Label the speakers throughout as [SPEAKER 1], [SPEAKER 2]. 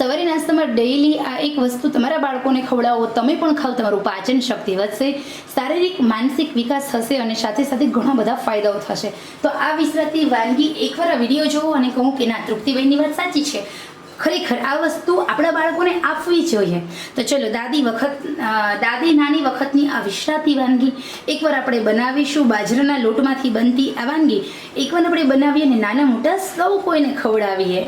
[SPEAKER 1] સવારે નાસ્તામાં ડેઈલી આ એક વસ્તુ તમારા બાળકોને ખવડાવો, તમે પણ ખાવ, તમારું પાચન શક્તિ વધશે, શારીરિક, માનસિક વિકાસ થશે અને સાથે સાથે ઘણા બધા ફાયદાઓ થશે. તો આ વિસરાતી વાનગી એકવાર આ વીડિયો જોવો અને કહું કે ના તૃપ્તિભાઈની વાત સાચી છે. ખરેખર આ વસ્તુ આપણા બાળકોને આપવી જોઈએ. તો ચલો, દાદી વખત દાદી નાની વખતની આ વિશ્રાતી વાનગી એકવાર આપણે બનાવીશું. બાજરાના લોટમાંથી બનતી આ વાનગી એકવાર આપણે બનાવીએ અને નાના મોટા સૌ કોઈને ખવડાવીએ.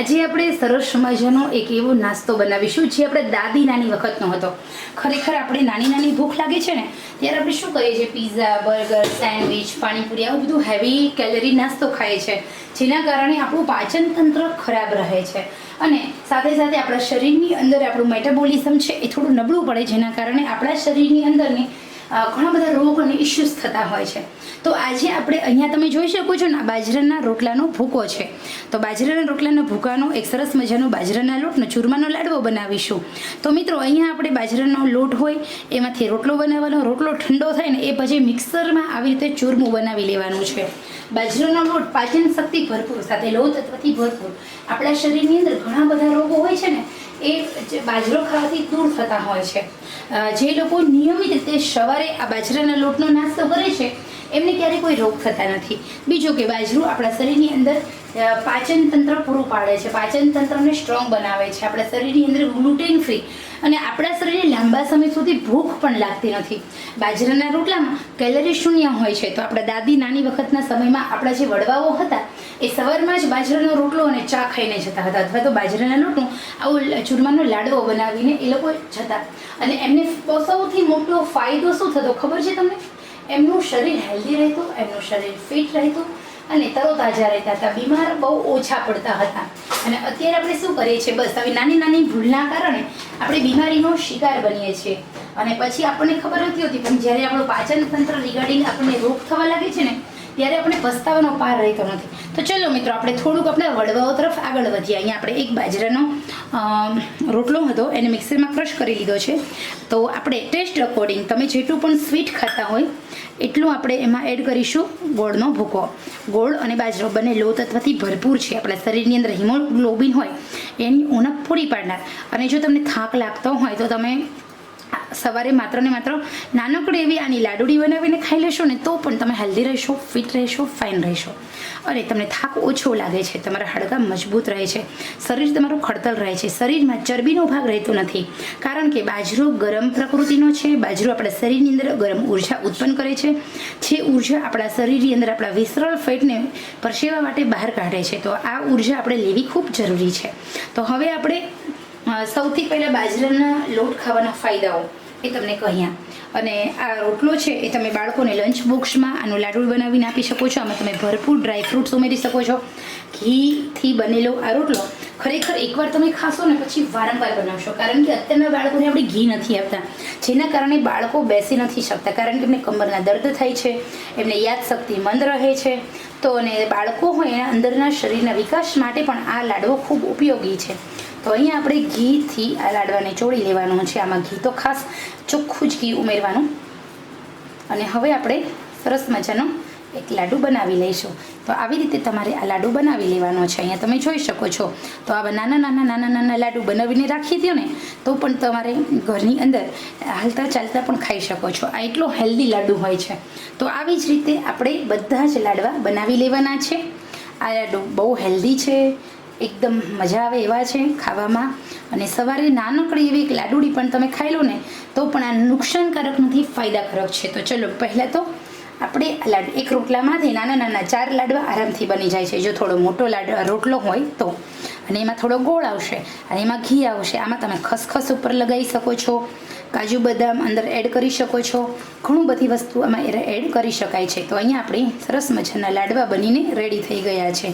[SPEAKER 1] આજે આપણે સરસ મજાનો એક એવો નાસ્તો બનાવીશું, જે આપણે દાદી નાની વખતનો હતો. ખરેખર આપણે નાની નાની ભૂખ લાગે છે ને, ત્યારે આપણે શું કરીએ છીએ? પીઝા બર્ગર સેન્ડવિચ પાણીપુરી, આવું બધું હેવી કેલરી નાસ્તો ખાઈએ છે. જેના કારણે આપણું પાચન તંત્ર ખરાબ રહે છે. અને સાથે સાથે આપણા શરીરની અંદર આપણું મેટાબોલિઝમ છે એ થોડું નબળું પડે, જેના કારણે આપણા શરીરની અંદરને ઘણા બધા રોગ અને ઇશ્યુઝ થતા હોય છે. તો આજે આપણે અહીંયા તમે જોઈ શકો છો ને બાજરાના રોટલાનો ભૂકો છે. તો બાજરાના રોટલાના ભૂકાનો એક સરસ મજાનો બાજરાના લોટનો ચૂરમાનો લાડવો બનાવીશું. તો મિત્રો, અહીંયા આપણે બાજરાનો લોટ હોય, એમાંથી રોટલો બનાવવાનો, રોટલો ઠંડો થાય ને, એ પછી મિક્સરમાં આવી રીતે ચૂરમું બનાવી લેવાનું છે. બાજરાનો લોટ પાચન શક્તિ ભરપૂર, સાથે લોહ તત્વથી ભરપૂર. આપણા શરીરની અંદર ઘણા બધા રોગો હોય છે ને એ બાજરો ખાવાથી દૂર થતા હોય છે. જે લોકો નિયમિત રીતે સવારે આ બાજરાના લોટનો નાસ્તો કરે છે, એમને ક્યારેય કોઈ રોગ થતા નથી. બીજું કે બાજરું આપણા શરીરની અંદર પાચન તંત્ર પૂરું પાડે છે. પાચન તંત્રને સ્ટ્રોંગ બનાવે છે. આપણા શરીરની અંદર ગ્લુટેન ફ્રી અને આપણા શરીરને લાંબા સમય સુધી ભૂખ પણ લાગતી નથી. બાજરાના રોટલામાં કેલરી શૂન્ય હોય છે. તો આપણા દાદી નાની વખતના સમયમાં આપણા જે વડવાઓ હતા, એ સવારમાં જ બાજરાનો રોટલો અને ચા ખાઈને જતા હતા. અથવા તો બાજરાના લોટનું આવું ચૂરમાનો લાડવો બનાવીને એ લોકો જતા. અને એમને સૌથી મોટો ફાયદો શું થતો ખબર છે તમને? એમનું શરીર હેલ્ધી રહેતું, એમનું શરીર ફિટ રહેતું અને તરોતાજા રહેતા હતા બીમાર બહુ ઓછા પડતા હતા. અને અત્યારે આપણે શું કરીએ છીએ? બસ આવી નાની નાની ભૂલના કારણે આપણે બીમારીનો શિકાર બનીએ છીએ. અને પછી આપણને ખબર નથી હોતી, પણ જ્યારે આપણું પાચન તંત્ર રિગાર્ડિંગ આપણને રોગ થવા લાગે છે ને ત્યારે આપણે પસ્તાવાનો પાર રહેતો નથી. તો ચલો મિત્રો, આપણે થોડુંક આપણે વડવાઓ તરફ આગળ વધીએ. અહીંયા આપણે એક બાજરાનો રોટલો હતો, એને મિક્સરમાં ક્રશ કરી લીધો છે. તો આપણે ટેસ્ટ અકોર્ડિંગ તમે જેટલું પણ સ્વીટ ખાતા હોય, એટલું આપણે એમાં એડ કરીશું ગોળનો ભૂકો. ગોળ અને બાજરો બંને લો તત્વથી ભરપૂર છે. આપણા શરીરની અંદર હિમોગ્લોબિન હોય, એની ઉણપ પૂરી પાડનાર. અને જો તમને થાક લાગતો હોય, તો તમે સવારે માત્ર ને માત્ર નાનકડી એવી આની લાડુડી બનાવીને ખાઈ લેશો ને તો પણ તમે હેલ્ધી રહેશો ફિટ રહેશો ફાઇન રહેશો. અને તમને થાક ઓછો લાગે છે, તમારા હાડકાં મજબૂત રહે છે, શરીર તમારું ખડતલ રહે છે, શરીરમાં ચરબીનો ભાગ રહેતો નથી. કારણ કે બાજરો ગરમ પ્રકૃતિનો છે, બાજરો આપણા શરીરની અંદર ગરમ ઊર્જા ઉત્પન્ન કરે છે. જે ઊર્જા આપણા શરીરની અંદર આપણા વિસરળ ફેટને પરસેવા માટે બહાર કાઢે છે. તો આ ઊર્જા આપણે લેવી ખૂબ જરૂરી છે. તો હવે આપણે સૌથી પહેલાં બાજરાના લોટ ખાવાના ફાયદાઓ. એ તમને કહ્યા અને આ રોટલો છે એ તમે બાળકોને લંચ બોક્સમાં આનું લાડુ બનાવીને આપી શકો છો. આમાં તમે ભરપૂર ડ્રાય ફ્રૂટ્સ ઉમેરી શકો છો. ઘીથી બનેલો આ રોટલો ખરેખર એકવાર તમે ખાશો ને પછી વારંવાર બનાવશો. કારણ કે અત્યારના બાળકોને આપણે ઘી નથી આપતા. જેના કારણે બાળકો બેસી નથી શકતા. કારણ કે એમને કમરના દર્દ થાય છે, એમને યાદશક્તિ મંદ રહે છે. તો અને બાળકો હોય એના અંદરના શરીરના વિકાસ માટે પણ આ લાડવો ખૂબ ઉપયોગી છે. તો અહીંયા આપણે ઘીથી આ લાડવાને ચોળી લેવાનો છે. આમાં ઘી તો ખાસ ચોખ્ખું જ ઘી ઉમેરવાનું. અને હવે આપણે સરસ મજાનો એક લાડુ બનાવી લઈશું. તો આવી રીતે તમારે આ લાડુ બનાવી લેવાનો છે. અહીંયા તમે જોઈ શકો છો. તો આવા નાના નાના નાના નાના લાડુ બનાવીને રાખી દો ને, તો પણ તમારે ઘરની અંદર હાલતા ચાલતા પણ ખાઈ શકો છો. આ એટલો હેલ્ધી લાડુ હોય છે. તો આવી જ રીતે આપણે બધા જ લાડવા બનાવી લેવાના છે. આ લાડુ બહુ હેલ્ધી છે. એકદમ મજા આવે એવા છે ખાવામાં. અને સવારે નાનકડી એવી એક લાડુડી પણ તમે ખાઈ લો ને, તો પણ આ નુકસાનકારક નથી, ફાયદાકારક છે. તો ચલો, પહેલાં તો આપણે લાડ, એક રોટલામાંથી નાના નાના ચાર લાડવા આરામથી બની જાય છે. જો થોડો મોટો લાડ રોટલો હોય તો. અને એમાં થોડો ગોળ આવશે, અને એમાં ઘી આવશે. આમાં તમે ખસખસ ઉપર લગાવી શકો છો, કાજુ બદામ અંદર એડ કરી શકો છો. ઘણું બધી વસ્તુ આમાં એડ કરી શકાય છે. તો અહીંયા આપણે સરસ મજાના લાડવા બનીને રેડી થઈ ગયા છે.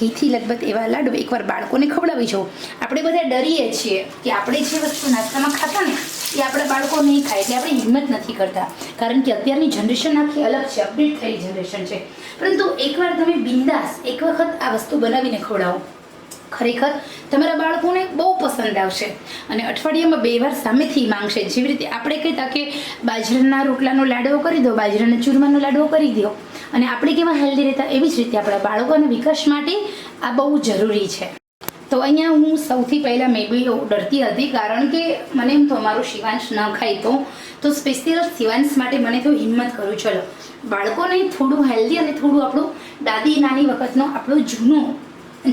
[SPEAKER 1] ઘીથી લગભગ એવા લાડુ એકવાર બાળકોને ખવડાવી જવું આપણે બધા ડરીએ છીએ કે આપણે જે વસ્તુ નાસ્તામાં ખાતા ને, એ આપણા બાળકો નહીં ખાય એટલે આપણે હિંમત નથી કરતા. કારણ કે અત્યારની જનરેશન આખી અલગ છે અપડેટ થયેલી જનરેશન છે. પરંતુ એકવાર તમે બિંદાસ, એક વખત આ વસ્તુ બનાવીને ખવડાવો. ખરેખર તમારા બાળકોને બહુ પસંદ આવશે. અને અઠવાડિયામાં બે વાર સામેથી માંગશે. જેવી રીતે આપણે કહેતા કે બાજરાના રોટલાનો લાડવો કરી દો, બાજરાના ચૂરમાનો લાડવો કરી દો. અને આપણે કેવા હેલ્ધી રહેતા એવી જ રીતે આપણા બાળકોના વિકાસ માટે આ બહુ જરૂરી છે. તો અહીંયા હું સૌથી પહેલાં મે બી ડરતી હતી કારણ કે મને એમ તો અમારું શિવાંશ ન ખાય તો. તો સ્પેશિયલ શિવાંશ માટે મને તો હિંમત કરું, ચલો. બાળકોને થોડું હેલ્ધી અને થોડું આપણું દાદી નાની વખતનો આપણો જૂનો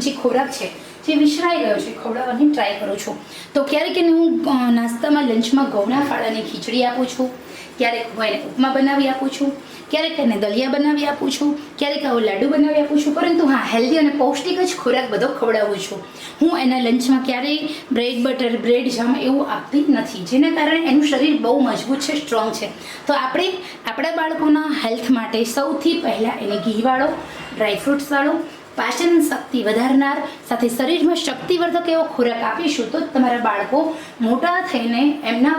[SPEAKER 1] જે ખોરાક છે, જે વિસરાઈ ગયો છે, ખવડાવવાની ટ્રાય કરું છું. તો ક્યારેક એને હું નાસ્તામાં લંચમાં ઘઉંના ફાળાની ખીચડી આપું છું. ક્યારેક હું એને ઉપમા બનાવી આપું છું, ક્યારેક એને દલિયા બનાવી આપું છું, ક્યારેક આવો લાડુ બનાવી આપું છું, પરંતુ હા હેલ્ધી અને પૌષ્ટિક જ ખોરાક બધો ખવડાવું છું. હું એના લંચમાં ક્યારેય બ્રેડ બટર બ્રેડ જામ એવું આપતી નથી, જેના કારણે એનું શરીર બહુ મજબૂત છે સ્ટ્રોંગ છે. તો આપણે, આપણા બાળકોના હેલ્થ માટે સૌથી પહેલાં એને ઘીવાળો ડ્રાયફ્રૂટ્સવાળો પાચન શક્તિ વધારનાર, સાથે શરીરમાં શક્તિવર્ધક એવો ખોરાક આપીશું, તો તમારા બાળકો મોટા થઈને એમના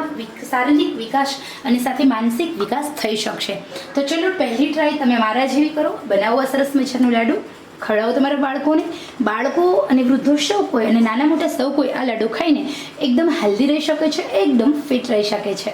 [SPEAKER 1] શારીરિક વિકાસ અને સાથે માનસિક વિકાસ થઈ શકશે. તો ચલો પહેલી ટ્રાય તમે મારા જેવી કરો. બનાવો સરસ મજાનું લાડુ. ખવડાવો તમારા બાળકોને. બાળકો અને વૃદ્ધો સૌ કોઈ અને નાના મોટા સૌ કોઈ આ લાડુ ખાઈને એકદમ હેલ્ધી રહી શકે છે, એકદમ ફિટ રહી શકે છે.